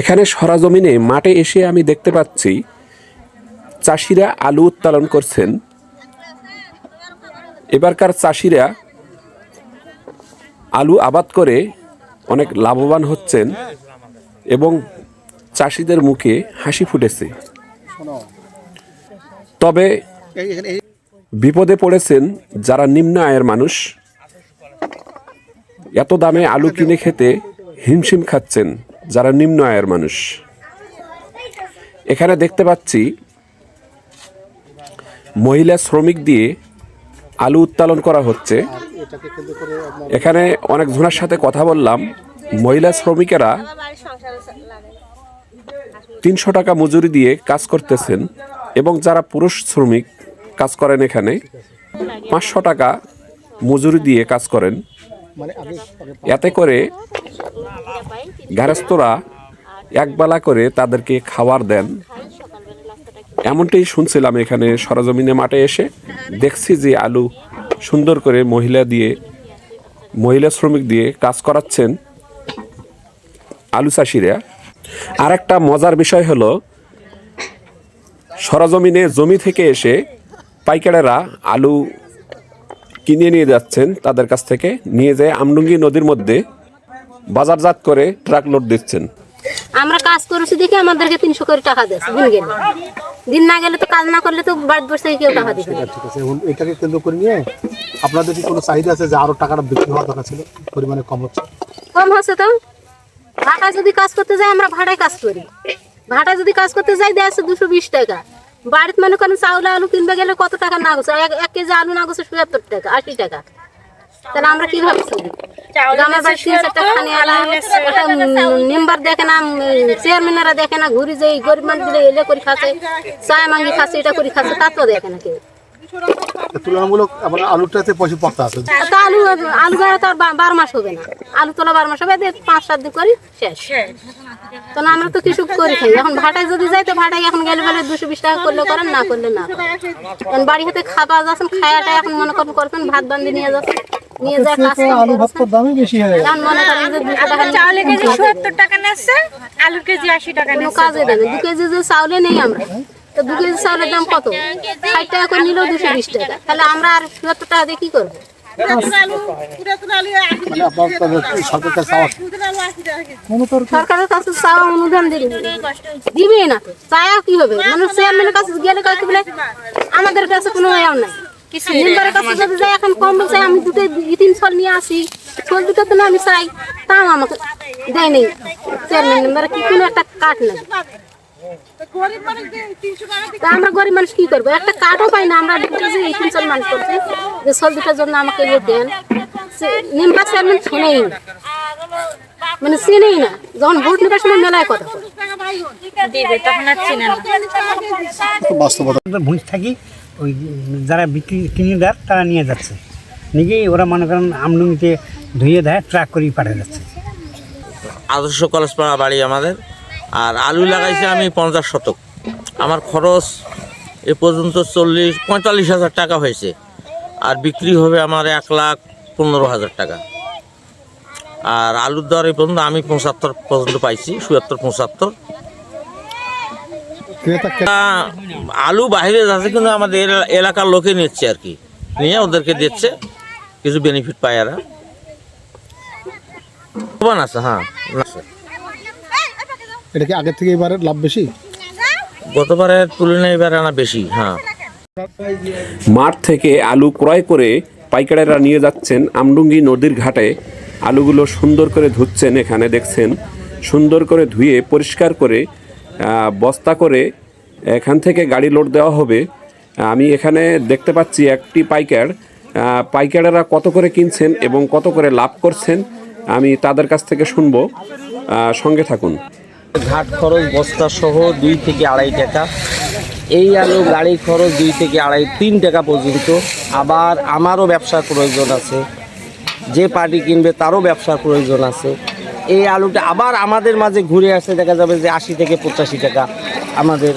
এখানে সরাজমিনে মাঠে এসে আমি দেখতে পাচ্ছি চাষিরা আলু উত্তোলন করছেন। এবারকার চাষিরা আলু আবাদ করে অনেক লাভবান হচ্ছেন এবং চাষিদের মুখে হাসি ফুটেছে। তবে বিপদে পড়েছেন যারা নিম্ন আয়ের মানুষ। এত দামে আলু কিনে খেতে হিমশিম খাচ্ছেন। যারা নিম্ন আয়ের মানুষ। এখানে দেখতে পাচ্ছি মহিলা শ্রমিক দিয়ে আলু উত্তোলন করা হচ্ছে। এখানে অনেক জনের সাথে কথা বললাম। মহিলা শ্রমিকেরা তিনশো টাকা মজুরি দিয়ে কাজ করতেছেন এবং যারা পুরুষ শ্রমিক কাজ করেন এখানে, পাঁচশো টাকা মজুরি দিয়ে কাজ করেন। এতে করে গ্যারেস্তরা একবেলা করে তাদেরকে খাবার দেন। এমনটাই শুনছিলাম এখানে সরজমিনে মাঠে এসে। দেখছি যে আলু সুন্দর করে মহিলা দিয়ে মহিলা শ্রমিক দিয়ে কাজ করাচ্ছেন আলু চাষিরা। আর একটা মজার বিষয় হলো সরজমিনে জমি থেকে এসে পাইকারেরা আলু কিনে নিয়ে যাচ্ছেন তাদের কাছ থেকে। নিয়ে যায় আমডুঙ্গি নদীর মধ্যে বাজারজাত করে ট্রাক লোড দিচ্ছেন। আমরা কাজ করেছি দেখে আমাদেরকে তিনশো করে টাকা দিচ্ছে দিন গেলে। দিন না গেলে তো কাজ না করলে তো বাড়িতে বসে কেউ টাকা দিবে না। ঠিক আছে এখন এটাকে কেন্দ্র করে নিয়ে আপনাদের কি কোনো চাহিদা আছে যে আরও টাকাটা বিক্রি হওয়া দরকার ছিল? পরিমাণে কম হচ্ছে। কম হচ্ছে তো। ভাড়া যদি কাজ করতে যাই আমরা ভাড়ায় কাজ করি। ভাড়া যদি কাজ করতে যাই দেয় আছে দুশো বিশ টাকা। বাড়িতে মনে করেন চাউল আলু কিনবে গেলে কত টাকা না গেছে এক কেজি আলু না গেছে সত্তর টাকা আশি টাকা। তাহলে আমরা কীভাবে চলি আমার বাড়ি তিন চারটা খানি মেম্বার দেখে না চেয়ারম্যানেরা দেখে না ঘুরি যে গরিব মানুষগুলো এলে করে খাচ্ছে চায় মাঙ্গি খাচ্ছে এটা করে খাচ্ছে তা তো দেখে না কেউ। তুলনামূলক আলুটাতে পয়সা আছে। তো আলু আলু গাড়া তো আর বারো মাস হবে না। আলু তোলা বারো মাস হবে পাঁচ সাত দিন করি শেষ। তো না আমরা তো কিছু করি খাই এখন ভাটায় যদি যাই তো ভাটায় এখন গেলে বলে দুশো বিশ টাকা করলে করেন না করলে না। কারণ বাড়ি হাতে খাবার যাচ্ছেন খায়াটা এখন মনে করেন করবেন ভাত বান্ধি নিয়ে যাচ্ছেন নিয়ে যায় কাজ আলু ভাত দামই বেশি হয়ে গেছে। এখন মনে করেন যে দুশো টাকা চাউলের কেজি সত্তর টাকা নিচ্ছে আলুর কেজি আশি টাকা কোনো কাজে দেবে দু কেজি যে চাউলে নেই আমরা। তো দু কেজি চাউলের দাম কত? ষাট টাকা করে নিলেও দুশো বিশ টাকা। তাহলে আমরা আর সত্তর টাকা দিয়ে কি করব? সরকারের কাছে চাওয়া অনুদান দিবে দিবে না তো। চায়া কি হবে? মানুষ চেয়ারম্যানের কাছে গেলে কয়েক বলে আমাদের কাছে কোনো এও নাই। মেম্বারের কাছে যদি যাই এখন কম বলছে আমি দুটো তিন ফল নিয়ে আসি। ফল দুটো তো আমি চাই তাও আমাকে দেয় নেই। চেয়ারম্যান মেম্বার কি কোনো একটা কাঠ নেই। আমরা গরিব মানুষ কি করব? একটা কাঠও পাই না আমরা এই তিন মানুষ করছে। যে দুটোর জন্য আমাকে ইয়ে দেন। মেম্বার চেয়ারম্যান শোনেই না। মানে চেনেই না। যখন ভোট নেবার সময় মেলায় কথা ভুঁজ থাকি ওই যারা বিক্রি কিনে দেয় তারা নিয়ে যাচ্ছে। নিজেই ওরা মনে করেন আমলুমিতে ধুয়ে দেয় ট্রাক করেই পাঠিয়ে যাচ্ছে আদর্শ কলেজ পাড়া বাড়ি আমাদের। আর আলু লাগাইছি আমি পঞ্চাশ শতক। আমার খরচ এ পর্যন্ত চল্লিশ পঁয়তাল্লিশ হাজার টাকা হয়েছে। আর বিক্রি হবে আমার এক লাখ পনেরো হাজার টাকা। আর আলুর দর এই পর্যন্ত আমি পঁচাত্তর পর্যন্ত পাইছি চুয়াত্তর পঁচাত্তর। আলু বাইরে যাচ্ছে কিন্তু আমাদের এলা- এলাকার লোকে নিচ্ছে আর কি। নিয়ে ওদেরকে দিচ্ছে কিছু বেনিফিট পায় এরা। আছে হ্যাঁ আছে। এটা কি আগের থেকে এবারে লাভ বেশি? গতবারের তুলনায় এবার আনা বেশি হ্যাঁ। মাঠ থেকে আলু ক্রয় করে পাইকারেরা নিয়ে যাচ্ছেন আমডুঙ্গি নদীর ঘাটে। আলুগুলো সুন্দর করে ধুচ্ছেন এখানে দেখছেন? সুন্দর করে ধুয়ে পরিষ্কার করে বস্তা করে এখান থেকে গাড়ি লোড দেওয়া হবে। আমি এখানে দেখতে পাচ্ছি একটি পাইকার পাইকারেরা কত করে কিনছেন এবং কত করে লাভ করছেন আমি তাদের কাছ থেকে শুনব। সঙ্গে থাকুন। ঘাট খরচ বস্তা সহ দুই থেকে আড়াই টাকা। এই আলু গাড়ি খরচ দুই থেকে আড়াই তিন টাকা পর্যন্ত। আবার আমারও ব্যবসার প্রয়োজন আছে। যে পার্টি কিনবে তারও ব্যবসার প্রয়োজন আছে। এই আলুটা আবার আমাদের মাঝে ঘুরে আসতে দেখা যাবে যে আশি থেকে পঁচাশি টাকা আমাদের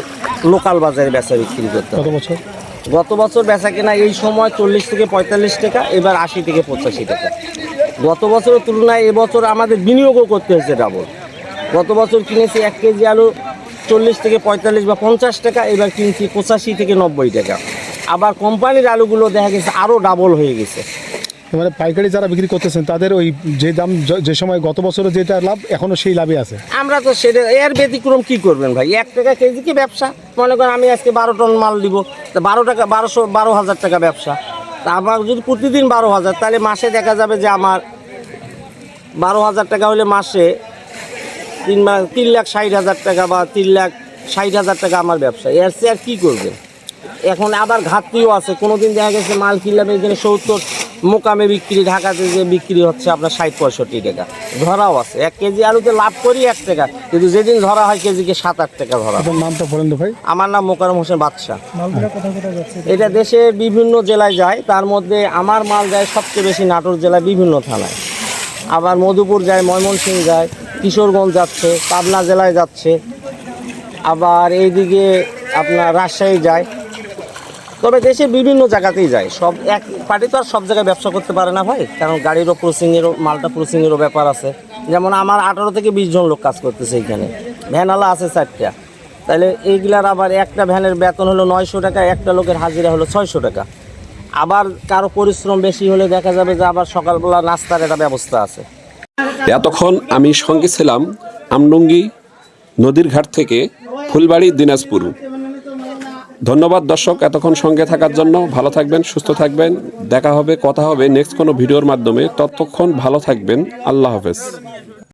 লোকাল বাজারে বেচা বিক্রি করতে হবে বছর? গত বছর বেচা কেনা এই সময় চল্লিশ থেকে পঁয়তাল্লিশ টাকা এবার আশি থেকে পঁচাশি টাকা। গত বছরের তুলনায় এবছর আমাদের বিনিয়োগও করতে হয়েছে ডাবল গত বছর কিনেছি এক কেজি আলু চল্লিশ থেকে পঁয়তাল্লিশ বা পঞ্চাশ টাকা এবার কিনছি পঁচাশি থেকে নব্বই টাকা। আবার কোম্পানির আলুগুলো দেখা গেছে আরও ডাবল হয়ে গেছে। মানে পাইকারি যারা বিক্রি করতেছেন তাদের ওই যে দাম যে সময় গত বছরে যেটা লাভ এখনও সেই লাভে আছে। আমরা তো সেটা এর ব্যতিক্রম কি করবেন ভাই? এক টাকা কেজি কি ব্যবসা? মনে করেন আমি আজকে বারো টন মাল দিব তা বারো টাকা বারোশো বারো হাজার টাকা ব্যবসা। তা আমার যদি প্রতিদিন বারো হাজার তাহলে মাসে দেখা যাবে যে আমার বারো হাজার টাকা হলে মাসে তিন মাস তিন লাখ ষাট হাজার টাকা বা তিন লাখ ষাট হাজার টাকা আমার ব্যবসা এর চেয়ে আর কী করবেন এখন আবার ঘাটতিও আছে। কোনো দিন দেখা গেছে মাল কিনলাম এখানে সত্তর মোকামে বিক্রি ঢাকাতে যে বিক্রি হচ্ছে আপনার ষাট পঁয়ষট্টি টাকা। ধরাও আছে। এক কেজি আলুতে লাভ করি এক টাকা কিন্তু যেদিন ধরা হয় কেজিকে সাত আট টাকা ধরা নামটা বলেন ভাই। আমার নাম মোকারম হোসেন বাদশাহ। এটা দেশের বিভিন্ন জেলায় যায়। তার মধ্যে আমার মাল যায় সবচেয়ে বেশি নাটোর জেলায় বিভিন্ন থানায়। আবার মধুপুর যায় ময়মনসিংহ যায়। কিশোরগঞ্জ যাচ্ছে, পাবনা জেলায় যাচ্ছে, আবার এইদিকে আপনার রাজশাহী যায়। তবে দেশে বিভিন্ন জায়গাতেই যায়। সব এক পার্টি তো আর সব জায়গায় ব্যবসা করতে পারে না ভাই। কারণ গাড়িরও ক্রসিংয়েরও মালটা ক্রসিংয়েরও ব্যাপার আছে। যেমন আমার আঠারো থেকে বিশ জন লোক কাজ করতেছে এইখানে। ভ্যানালা আছে চারটা। তাহলে এইগুলার আবার একটা ভ্যানের বেতন হলো নয়শো টাকা, একটা লোকের হাজিরা হলো ছয়শো টাকা। আবার কারও পরিশ্রম বেশি হলে দেখা যাবে যে আবার সকালবেলা নাস্তার একটা ব্যবস্থা আছে। এতক্ষণ আমি সঙ্গে ছিলাম আমডুঙ্গি নদীর ঘাট থেকে ফুলবাড়ি, দিনাজপুর। ধন্যবাদ দর্শক এতক্ষণ সঙ্গে থাকার জন্য। ভালো থাকবেন, সুস্থ থাকবেন। দেখা হবে, কথা হবে নেক্সট কোনো ভিডিওর মাধ্যমে। ততক্ষণ ভালো থাকবেন। আল্লাহ হাফেজ।